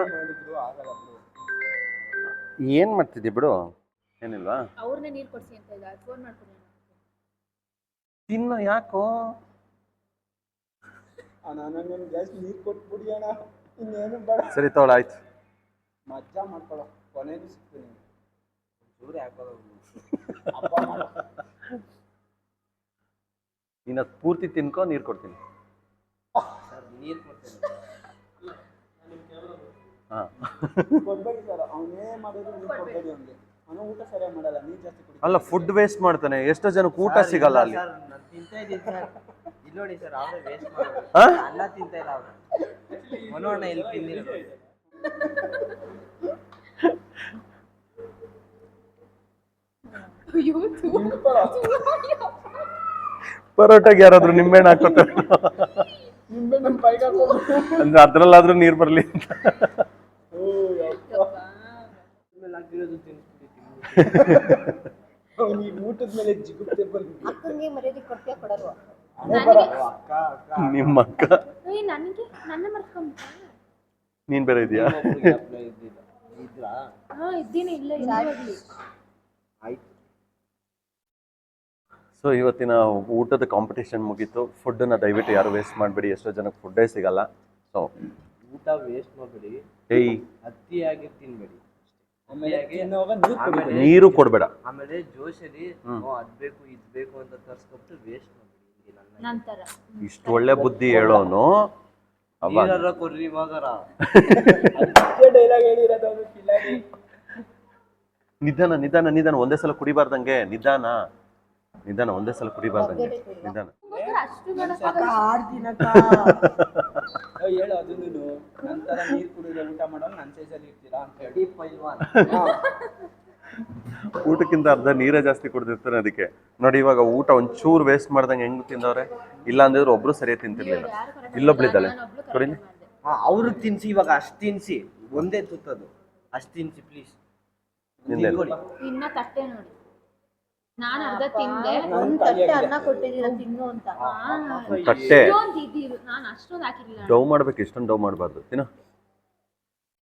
ಏನ್ ಮಾಡ್ತಿದ್ದಿ ಬಿಡು? ಏನಿಲ್ವಾ? ಅವ್ರನ್ನೇ ನೀರು ಕೊಡ್ಸಿ ಅಂತ ಈಗ ಫೋನ್ ಮಾಡ್ತೀನಿ ತಿನ್ನು ಯಾಕೋ? ನನಗೆ ಜಾಸ್ತಿ ನೀರು ಕೊಟ್ಬಿಡಿ ಅಣ್ಣ. ಇನ್ನೇನು ಬೇಡ. ಸರಿ ತಗೊಳ ಆಯ್ತು. ಮಜಾ ಮಾಡ್ಕೊಳ್ಳೋ ಕೊನೆಗೂ ಸಿಗ್ತೀನಿ. ದೂರ ಹಾಕೋದು ನೀನ್ ಅದ್ ಪೂರ್ತಿ ತಿನ್ಕೊ ನೀರ್ ಕೊಡ್ತೀನಿ. ಸರ್ ನೀರು ಕೊಡ್ತೇನೆ. ಕೊಡ್ಬೇಡಿ ಸರ್ ಅವನೇ ಮಾಡಿದ್ರು ನೀರು ಕೊಡ್ಬೇಡಿ ಅವ್ನಿಗೆ. ಅವನು ಊಟ ಸರಿಯಾಗಿ ಮಾಡಲ್ಲ ನೀರು ಜಾಸ್ತಿ ಕುಡಿ ಅಲ್ಲ ಫುಡ್ ವೇಸ್ಟ್ ಮಾಡ್ತಾನೆ. ಎಷ್ಟೋ ಜನಕ್ಕೆ ಊಟ ಸಿಗಲ್ಲ ಅಲ್ಲಿ. ಸರ್ ನಾನು ತಿಂತಾ ಇದ್ದೀನಿ ಸರ್. ಇಲ್ಲಿ ನೋಡಿ ಸರ್ ಅವರೇ ವೇಸ್ಟ್ ಮಾಡೋದು. ಆ? ಅನ್ನ ತಿಂತಾ ಇಲ್ಲ ಅವ್ರು. ಮನೋಣ್ಣ ಇಲ್ಲಿ ತಿಂದಿಲ್ಲ ಪರೋಟಾಗೆ ಯಾರಾದ್ರೂ ನಿಂಬೆಹಣ್ಣು ಹಾಕೋತಾರೆ ನಿಂಬೆ ನಮ್ಮ ಪೈಗೆ ಹಾಕೋದು ಅಂದ್ರೆ ಅದ್ರಲ್ಲಾದ್ರೂ ನೀರ್ ಬರ್ಲಿ ಅಂತ. ಆಮೇಲೆ ಹಾಕಿರೋದು ತಿನ್ಸ್ಬಿಟ್ಟು ಅವನಿಗೆ ಊಟದ ಮೇಲೆ ಜಿಗುಪ್ತೆ ಬಂದು ಅಕ್ಕಂಗೆ ಮರ್ಯಾದೆ ಕೊಡ್ತೀಯ ಕೊಡಲ್ವ? ಹಣೆ ಬರ ಅಕ್ಕ. ಅಕ್ಕ ನಿಮ್ಮ ಅಕ್ಕ ಏಯ್ ನನಗೆ ನನ್ನ ಮರ್ತ್ಕೊಂಡ ನೀನ್ ಬೇರೆ ಇದೆಯಾ? ಒಬ್ರಿಗೆ apply ಇದ್ದಿಲ್ಲ ಇದ್ರಾ ಹಾ ಇದ್ದೀನಿ ಇಲ್ಲ ಇವಾಗ್ಲಿ ಆಯ್ತು ಸೊ ಇವತ್ತಿನ ಊಟದ ಕಾಂಪಿಟೇಷನ್ ಮುಗೀತು. ಫುಡ್ಡನ್ನ ದಯವಿಟ್ಟು ಯಾರು ವೇಸ್ಟ್ ಮಾಡಬೇಡಿ. ಎಷ್ಟೋ ಜನಕ್ಕೆ ಫುಡ್ಡೇ ಸಿಗಲ್ಲ. ಸೊ ಊಟ ವೇಸ್ಟ್ ಮಾಡಬೇಡಿ. ಏಯ್. ಹತ್ತಿಯಾಗಿ ತಿನ್ಬೇಡಿ. ಆಮೇಲೆ ನೀರು ಆಮೇಲೆ ನೀರು ಕೊಡ್ಬೇಡ. ಆಮೇಲೆ ಜೋಶಲ್ಲಿ ಹ್ಮ್. ಓ ಅದ್ ಬೇಕು ಇದ್ ಬೇಕು ಅಂತ ತರ್ಸ್ಕೊಬಿಟ್ಟು ವೇಸ್ಟ್ ಮಾಡ್ಬಿಡಿ ನನ್ನ ನಂತರ. ಇಷ್ಟು ಒಳ್ಳೆ ಬುದ್ಧಿ ಹೇಳೋನು. ಅವಾಗ. ನೀರರ ಮಗರ. ಡೈಲಾಗ್ ಹೇಳಿರೋದು ಅವ್ನು ಕಿಲಾಡಿ. ನಿಧಾನ ನಿಧಾನ ನಿಧಾನ. ಒಂದೇ ಸಲ ಕುಡಿಬಾರ್ದಂಗೆ. ನಿಧಾನ. ನಿಧಾನ ಒಂದೇ ಸಲ ಕುಡಿಬಾರ್ದಂಗೆ. ನಿಧಾನ. ಅಕ್ಕ ಆಡ್ತೀನಕ್ಕ ಏ, ಹೇಳು ಅದನ್ನು ನಂತರ ನೀರ್ ಕುಡಿದ್ರೆ ಊಟ ಮಾಡೋದು ನನ್ನ ಸೈಜಲ್ಲಿ ಇರ್ತೀರಾ ಅಂತ ಹೇಳಿ. ರೆಡಿ ಪೈಲ್ವಾನ್ ಊಟಕ್ಕಿಂತ ಅರ್ಧ ನೀರೇ ಜಾಸ್ತಿ ಕುಡ್ದಿರ್ತಾರೆ ಅದಕ್ಕೆ. ನೋಡಿ ಇವಾಗ ಊಟ ಒಂಚೂರು ವೇಸ್ಟ್ ಮಾಡ್ದಂಗೆ ಹೆಂಗ್ ತಿಂದವ್ರೆ? ಇಲ್ಲ ಅಂದಿದ್ರೆ ಒಬ್ರು ಸರಿಯಾಗಿ ತಿಂತಿರ್ಲಿಲ್ಲ. ಇಲ್ಲೊಬ್ಳಿದ್ದಾಳೆ. ಕೊಡಿನಿ ಹಾ ಅವ್ರಿಗೆ ತಿನ್ಸಿ ಇವಾಗ ಅಷ್ಟ್ ತಿನ್ಸಿ. ಒಂದೇ ತುತ್ತದು. ಅಷ್ಟ್ ತಿನ್ಸಿ ಪ್ಲೀಸ್ ನಿಂದೇನು ಇನ್ನ ತಟ್ಟೆ ನೋಡಿ. ನಾನ್ ಅರ್ಧ ತಿಂದೆ. ಒಂದ್ ತಟ್ಟೆ ಅನ್ನ ಕೊಟ್ಟಿದ್ದೀರ ತಿನ್ನು ಅಂತ? ತಟ್ಟೆ ಇಷ್ಟೊಂದ್ ಇದಿರು ನಾನ್ ಅಷ್ಟೊಂದ್ ಹಾಕಿರ್ಲಿಲ್ಲ. ಡವ್ ಮಾಡ್ಬೇಕು ಇಷ್ಟೊಂದು ಡವ್ ಮಾಡಬಾರ್ದು. ತಿನ್ನ.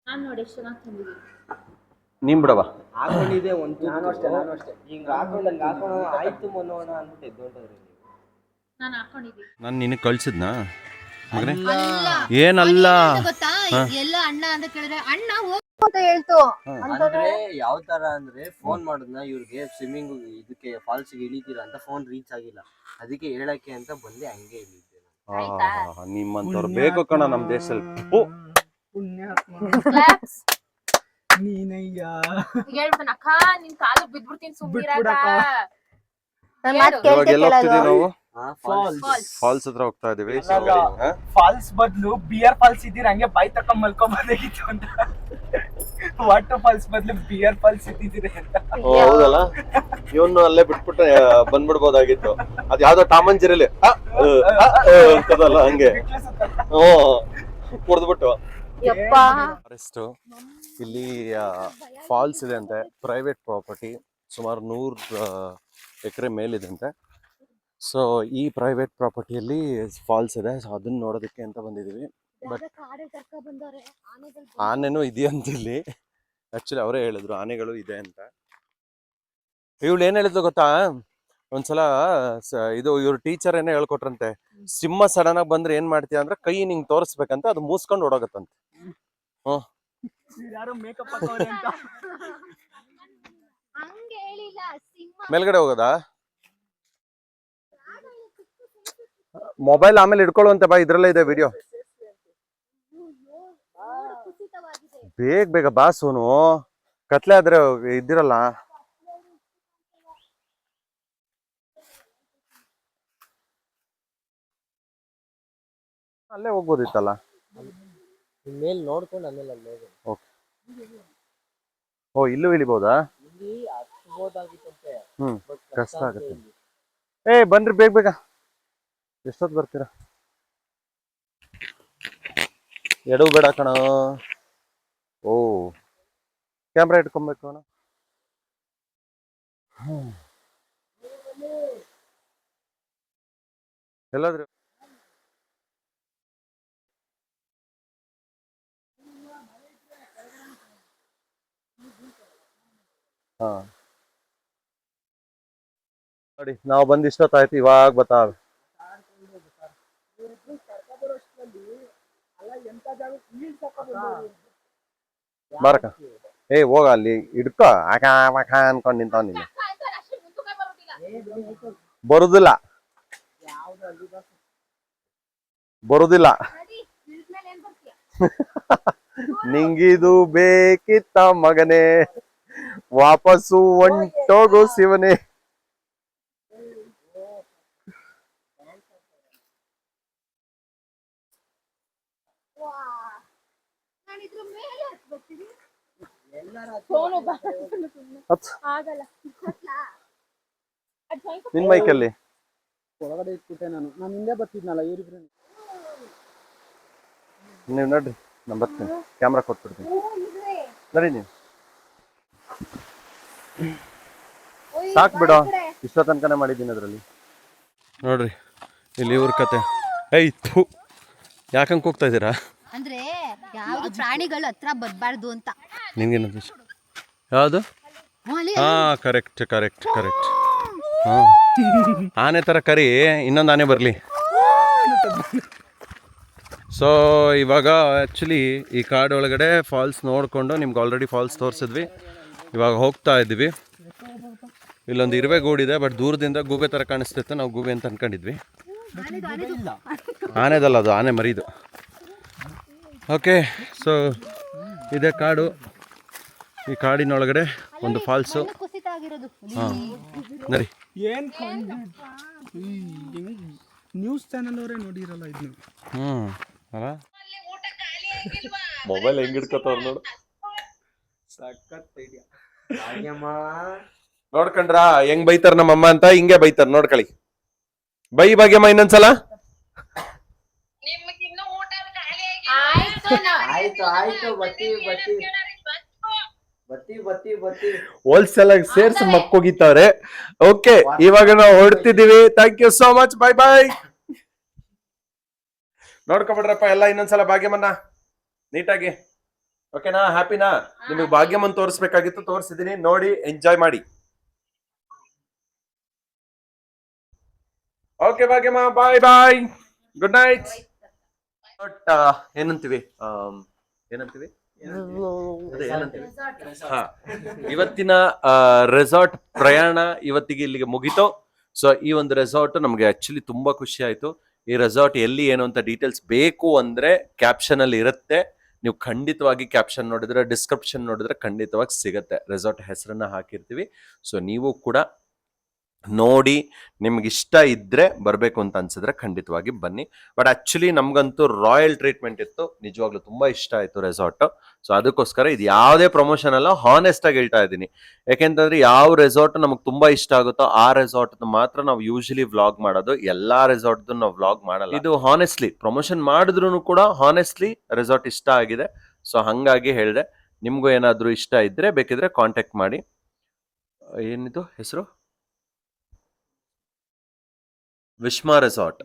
ನಾನ್ ನೋಡಿ ಎಷ್ಟು ಚೆನ್ನಾಗಿ ತಿಂದಿದ್ದೀನಿ ನೀನ್ ಬಿಡವಾ ಹಾಕೊಂಡಿದೆ ಒಂದು ನಾನು ಅಷ್ಟೇ ನಾನು ಅಷ್ಟೇ. ಹಿಂಗ ಹಾಕೊಂಡ್ ಹಂಗ ಹಾಕೊಂಡು ಆಯ್ತು ಮನೋಣ ಅಂದ್ಬಿಟ್ಟು ಎದ್ದೊಂಟವ್ರೆ ನಾನು ಹಾಕೊಂಡಿದ್ದೀನಿ. ನಾನು ನಿನಗೆ ಕಳ್ಸಿದ್ನಾ? ಮಗನೇ ಏನಲ್ಲ? ಗೊತ್ತಾ? ಎಲ್ಲ ಅಣ್ಣ ಅಂತ ಕೇಳಿದ್ರೆ ಅಣ್ಣ ಅಂತ ಹೇಳ್ತು. ಅಂದ್ರೆ ಯಾವ ತರ ಅಂದ್ರೆ ಫೋನ್ ಮಾಡಿದ್ನ ಇವ್ರಿಗೆ ಸ್ವಿಮ್ಮಿಂಗ್ ಇದಕ್ಕೆ ಫಾಲ್ಸ್ಗೆ ಇಳಿತೀರಾ ಅಂತ ಫೋನ್ ರೀಚ್ ಆಗಿಲ್ಲ. ಅದಕ್ಕೆ ಹೇಳಕ್ಕೆ ಅಂತ ಬಂದೆ ಹಂಗೆ ಇಳಿದ್ದೆ. ನಿಮ್ಮಂತವ್ರು ಬೇಕು ಕಣ ನಮ್ ದೇಶದಲ್ಲಿ. ಓ. ಪುಣ್ಯಾತ್ಮ. ನೀನಯ್ಯ. ಹೇಳ್ಬಿಡ್ತಾನೆ ಅಕ್ಕ ನಿನ್ ಕಾಲು ಬಿದ್ಬಿಡ್ತೀನಿ ಸುಮ್ಮನೆ ಮಾತ್ ಕೇಳ್ತೆ ನಾವು. ಫಾಲ್ಸ್ ಹತ್ರ ಹೋಗ್ತಾ ಇದೀವಿ. ಫಾಲ್ಸ್ ಬದ್ಲು ಬಿಯರ್ ಫಾಲ್ಸ್ ಇದ್ದೀರ? ಹಂಗೆ ಬಾಯ್ ತಕೊಂಡ್ ಮಲ್ಕೊಂಬೋದಾಗಿತ್ತು ಅಂತ. ವಾಟರ್ ಫಾಲ್ಸ್ ಬದ್ಲು ಬಿಯರ್ ಫಾಲ್ಸ್ ಇದ್ದಿದ್ದೀರಿ ಅಂತ. ಓ, ಹೌದಲ್ಲ? ಇವನು ಅಲ್ಲೇ ಬಿಟ್ಬಿಟ್ರೆ ಬಂದ್ಬಿಡ್ಬೋದಾಗಿತ್ತು. ಅದ್ ಯಾವ್ದೋ ಟಾಮನ್ ಜಿರಲಿ ಅಂತದಲ್ಲ ಹಂಗೆ. ಹ್ಮ್ ಕುಡ್ದ್ಬಿಟ್ಟು. ಯಪ್ಪ. ಫಾರೆಸ್ಟ್ ಇಲ್ಲಿ ಫಾಲ್ಸ್ ಇದೆ ಅಂತೆ. ಪ್ರೈವೇಟ್ ಪ್ರಾಪರ್ಟಿ ಸುಮಾರು ನೂರ್ ಎಕರೆ ಮೇಲಿದೆ ಅಂತೆ. ಸೊ ಈ ಪ್ರೈವೇಟ್ ಪ್ರಾಪರ್ಟಿಯಲ್ಲಿ ಫಾಲ್ಸ್ ಇದೆ. ಸೊ ಅದನ್ನ ನೋಡೋದಕ್ಕೆ ಅಂತ ಬಂದಿದ್ದೀವಿ. ಬಟ್ ಆನೆನೂ ಅಂತ ಇಲ್ಲಿ ಆಕ್ಚುಲಿ ಅವರೇ ಹೇಳಿದ್ರು ಆನೆಗಳು ಇದೆ ಅಂತ. ಇವಳು ಏನ್ ಹೇಳಿದ್ರು ಗೊತ್ತಾ? ಒಂದ್ಸಲ ಇದು ಇವ್ರ ಟೀಚರ್ ಏನೋ ಹೇಳ್ಕೊಟ್ರಂತೆ ಸಿಂಹ ಸಡನ್ ಆಗಿ ಬಂದ್ರೆ ಏನ್ ಮಾಡ್ತೀಯ ಅಂದ್ರೆ ಕೈ ನಿಂಗೆ ತೋರಿಸ್ಬೇಕಂತ ಅದು ಮೂಸ್ಕೊಂಡು ಓಡೋಗತ್ತಂತೆ ಮೇಲ್ಗಡೆ ಹೋಗೋದಾ? ಮೊಬೈಲ್ ಆಮೇಲೆ ಇಟ್ಕೊಳ್ಳುವಂತೆ ಬಾ ಇದ್ರಲ್ಲೇ ಇದೆ ವಿಡಿಯೋ ಬೇಗ ಬೇಗ ಬಾ ಸೋನು. ಕತ್ಲೆ ಆದ್ರೆ ಇದ್ದಿರಲ್ಲ. ಅಲ್ಲೇ ಹೋಗ್ಬೋದಿತ್ತಲ್ಲ? ಮೇಲೆ ನೋಡ್ಕೊಂಡು ಆಮೇಲೆ ಅಲ್ಲಿ ಹೋಗೋದು. ಓ ಇಲ್ಲೂ ಇಳಿಬಹುದಾ ಹ್ಮ್ ಕಷ್ಟ ಆಗುತ್ತೆ. ಏ ಬನ್ರಿ ಬೇಗ ಬೇಗ. ಎಷ್ಟೊತ್ತು ಬರ್ತೀರಾ? ಎಡವು ಬೇಡ ಕಣ. ಓ. ಕ್ಯಾಮ್ರಾ ಇಟ್ಕೊಬೇಕು ಅಣ್ಣ. ಎಲ್ಲಾದ್ರೂ ಹಾ. ನೋಡಿ ನಾವು ಬಂದಿಷ್ಟೊತ್ತಾಯ್ತು ಇವಾಗ ಬತ್ತಾವೆ ಬಾರಕ ಏ ಹೋಗ ಅಲ್ಲಿ ಹಿಡ್ಕೊ. ಆಕ ಆಕ ಅನ್ಕೊಂಡ್ ನಿಂತಾವ್ ನೀನು ಬರೋದಿಲ್ಲ. ಬರುದಿಲ್ಲ. ನಿಂಗಿದು ಬೇಕಿತ್ತ ಮಗನೇ. ವಾಪಸ್ಸು ಒಂಟೋಗು ಶಿವನೇ. ಫೋನು ಹತ್. ಆಗಲ್ಲ. ಅದ್ ಸ್ವಲ್ಪ ನಿನ್ ಬೈಕಲ್ಲಿ ಒಳಗಡೆ ಇಟ್ಬಿಟ್ಟೆ ನಾನು. ನಾನು ಹಿಂದೆ ಬರ್ತಿದ್ನಲ್ಲ ಇವ್ರಿಬ್ರು ನೀವು ನೋಡ್ರಿ ನಾನು ಬರ್ತೀನಿ. ಕ್ಯಾಮ್ರಾ ಕೊಟ್ಬಿಡ್ತೀನಿ. ನಡಿ ನೀವು ಸಾಕು ಬಿಡೋ. ಇಷ್ಟೋ ತನಕನೇ ಮಾಡಿದ್ದೀನಿ ಅದರಲ್ಲಿ. ನೋಡ್ರಿ ಇಲ್ಲಿ ಇವ್ರ ಕತೆ. ಏಯ್ ಥು. ಯಾಕಂಗೆ ಹೋಗ್ತಾ ಇದ್ದೀರಾ? ಅಂದ್ರೆ ಯಾವ್ದು ಪ್ರಾಣಿಗಳು ಹತ್ರ ಬರ್ಬಾರ್ದು ಅಂತ. ನಿನ್ಗೇನದು ಯಾವುದು? ಹಾ ಕರೆಕ್ಟ್ ಕರೆಕ್ಟ್ ಕರೆಕ್ಟ್ ಹಾ. ಆನೆ ಥರ ಕರಿ ಇನ್ನೊಂದು ಆನೆ ಬರಲಿ. ಸೊ ಇವಾಗ ಆ್ಯಕ್ಚುಲಿ ಈ ಕಾಡು ಒಳಗಡೆ ಫಾಲ್ಸ್ ನೋಡಿಕೊಂಡು ನಿಮ್ಗೆ ಆಲ್ರೆಡಿ ಫಾಲ್ಸ್ ತೋರಿಸಿದ್ವಿ. ಇವಾಗ ಹೋಗ್ತಾ ಇದ್ವಿ ಇಲ್ಲೊಂದು ಇರುವೆ ಗೂಡಿದೆ ಬಟ್ ದೂರದಿಂದ ಗೂಬೆ ಥರ ಕಾಣಿಸ್ತಿತ್ತು. ನಾವು ಗೂಬೆ ಅಂತ ಅನ್ಕೊಂಡಿದ್ವಿ. ಆನೆದಲ್ಲ ಅದು ಆನೆ ಮರಿದು. ಓಕೆ ಸೊ ಇದೆ ಕಾಡು. ಈ ಕಾಡಿನೊಳಗಡೆ ಒಂದು ಫಾಲ್ಸು ಹಾಂ. ನರಿ ಏನ್ ನ್ಯೂಸ್ ಚಾನಲ್ ಅವರೇ ನೋಡಿರಲ್ಲ ಇದನ್ನ ಹ್ಞೂ ಅಲ್ಲ? ಮೊಬೈಲ್ ಹೆಂಗೆ ಹಿಡ್ಕೋತಾರ ನೋಡು. ಸಖತ್ ಐಡಿಯಾ ನೋಡ್ಕೊಂಡ್ರಾ ಹೆಂಗ್ ಬೈತಾರ ನಮ್ಮಮ್ಮ ಅಂತ ಹಿಂಗೆ ಬೈತಾರ. ನೋಡ್ಕೊಳ್ಳಿ ಬೈ ಭಾಗ್ಯಮ್ಮ ಇನ್ನೊಂದ್ಸಲ. ಆಯ್ತು ಆಯ್ತು ಆಯ್ತು ಬತ್ತಿ ಬತ್ತಿ. ಬತ್ತಿ. ಬತ್ತಿ ಬತ್ತಿ ಹೋಲ್ಸೇಲ್ ಆಗಿ ಸೇರ್ಸಿ ಮಕ್ಕೋಗಿತ್ತವ್ರೆ. ಓಕೆ ಇವಾಗ ನಾವು ಹೊರಡ್ತಿದೀವಿ thank you so much bye bye ನೋಡ್ಕೊಬಿಡ್ರಪ್ಪ ಎಲ್ಲ ಇನ್ನೊಂದ್ಸಲ ಭಾಗ್ಯಮನ್ನ ನೀಟಾಗಿ. ಓಕೆನಾ ಹ್ಯಾಪಿನಾ ನಿಮಗೆ ಭಾಗ್ಯಮನ್ ತೋರಿಸ್ಬೇಕಾಗಿತ್ತು ತೋರಿಸಿದೀನಿ ನೋಡಿ ಎಂಜಾಯ್ ಮಾಡಿ. Okay Bhagyamma. Bye bye good night but ಏನಂತೀವಿ? ಏನಂತೀವಿ? ಇವತ್ತಿನ ರೆಸಾರ್ಟ್ ಪ್ರಯಾಣ ಇವತ್ತಿಗೆ ಇಲ್ಲಿಗೆ ಮುಗಿತು. ಸೊ ಈ ಒಂದು ರೆಸಾರ್ಟ್ ನಮಗೆ ಆಕ್ಚುಲಿ ತುಂಬಾ ಖುಷಿ ಆಯ್ತು. ಈ ರೆಸಾರ್ಟ್ ಎಲ್ಲಿ ಏನು ಅಂತ ಡೀಟೇಲ್ಸ್ ಬೇಕು ಅಂದ್ರೆ ಕ್ಯಾಪ್ಷನ್ ಅಲ್ಲಿ ಇರುತ್ತೆ. ನೀವು ಖಂಡಿತವಾಗಿ ಕ್ಯಾಪ್ಷನ್ ನೋಡಿದ್ರೆ ಡಿಸ್ಕ್ರಿಪ್ಷನ್ ನೋಡಿದ್ರೆ ಖಂಡಿತವಾಗಿ ಸಿಗುತ್ತೆ. ರೆಸಾರ್ಟ್ ಹೆಸರನ್ನ ಹಾಕಿರ್ತೀವಿ. ಸೊ ನೀವು ಕೂಡ ನೋಡಿ ನಿಮ್ಗೆ ಇಷ್ಟ ಇದ್ರೆ ಬರಬೇಕು ಅಂತ ಅನ್ಸಿದ್ರೆ ಖಂಡಿತವಾಗಿ ಬನ್ನಿ. ಬಟ್ ಆಕ್ಚುಲಿ ನಮ್ಗಂತೂ ರಾಯಲ್ ಟ್ರೀಟ್ಮೆಂಟ್ ಇತ್ತು. ನಿಜವಾಗ್ಲೂ ತುಂಬಾ ಇಷ್ಟ ಆಯ್ತು ರೆಸಾರ್ಟ್ ಸೊ ಅದಕ್ಕೋಸ್ಕರ ಇದು ಯಾವುದೇ ಪ್ರಮೋಷನ್ ಅಲ್ಲ ಹಾನೆಸ್ಟ್ ಆಗಿ ಹೇಳ್ತಾ ಇದ್ದೀನಿ. ಯಾಕೆಂತಂದ್ರೆ ಯಾವ ರೆಸಾರ್ಟ್ ನಮಗೆ ತುಂಬಾ ಇಷ್ಟ ಆಗುತ್ತೋ ಆ ರೆಸಾರ್ಟ್ ಮಾತ್ರ ನಾವು ಯೂಶಲಿ ವ್ಲಾಗ್ ಮಾಡೋದು. ಎಲ್ಲಾ ರೆಸಾರ್ಟ್ ನಾವು ವ್ಲಾಗ್ ಮಾಡಲ್ಲ. ಇದು ಹಾನೆಸ್ಟ್ಲಿ ಪ್ರಮೋಷನ್ ಮಾಡಿದ್ರು ಕೂಡ ಹಾನೆಸ್ಟ್ಲಿ ರೆಸಾರ್ಟ್ ಇಷ್ಟ ಆಗಿದೆ. ಸೊ ಹಂಗಾಗಿ ಹೇಳಿದೆ, ನಿಮ್ಗೂ ಏನಾದ್ರೂ ಇಷ್ಟ ಇದ್ರೆ ಬೇಕಿದ್ರೆ ಕಾಂಟ್ಯಾಕ್ಟ್ ಮಾಡಿ. ಏನಿದು ಹೆಸರು? ವಿಸ್ಮಾ ರೆಸಾರ್ಟ್.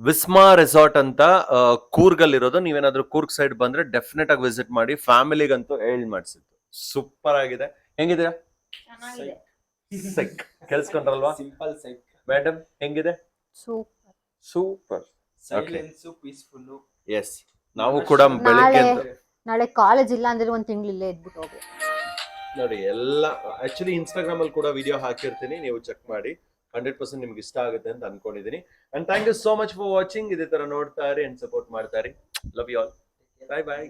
ವಿಸ್ಮಾ ರೆಸಾರ್ಟ್ ಅಂತ ಆ, ಕೂರ್ಗಲ್ಲಿರೋದು. ನೀವೇನಾದ್ರೂ ಕೂರ್ಗ್ ಸೈಡ್ ಬಂದ್ರೆ ಡೆಫಿನೆಟ್ ಆಗಿ ವಿಸಿಟ್ ಮಾಡಿ ಫ್ಯಾಮಿಲಿಗಂತೂ ಹೇಳಿ ಮಾಡಿಸಿದ್ದು. ಸೂಪರ್ ಆಗಿದೆ. ಹೆಂಗಿದೆ ಸೈಕ್ ಕೆಲ್ಸ್ಕೊಂಡ್ರಲ್ವಾ? ಸಿಂಪಲ್ ಸೈಕ್ ಮೇಡಮ್ ಹೆಂಗಿದೆ? Super super silence peaceful yes ನಾವು ಕೂಡ ಬೆಳಿಗ್ಗೆ ನಾಳೆ- ನಾಳೆ ಕಾಲೇಜ್ ಇಲ್ಲ ಅಂದ್ರೆ ಒಂದ್ ತಿಂಗಳು ಇಲ್ಲೇ ಇದ್ಬಿಟ್ಟು ಹೋಗಿ ನೋಡಿ ಎಲ್ಲ ಆಕ್ಚುಲಿ ಇನ್ಸ್ಟಾಗ್ರಾಮ್ ಅಲ್ಲಿ ಕೂಡ ವಿಡಿಯೋ ಹಾಕಿರ್ತೀನಿ. ನೀವು ಚೆಕ್ ಮಾಡಿ. ಹಂಡ್ರೆಡ್ ಪರ್ಸೆಂಟ್ ನಿಮ್ಗೆ ಇಷ್ಟ ಆಗುತ್ತೆ ಅಂತ ಅನ್ಕೊಂಡಿದ್ದೀನಿ and thank you so much for watching ಇದೇ ತರ ನೋಡ್ತಾರೆ ಅಂಡ್ ಸಪೋರ್ಟ್ ಮಾಡ್ತಾರೆ love you all bye bye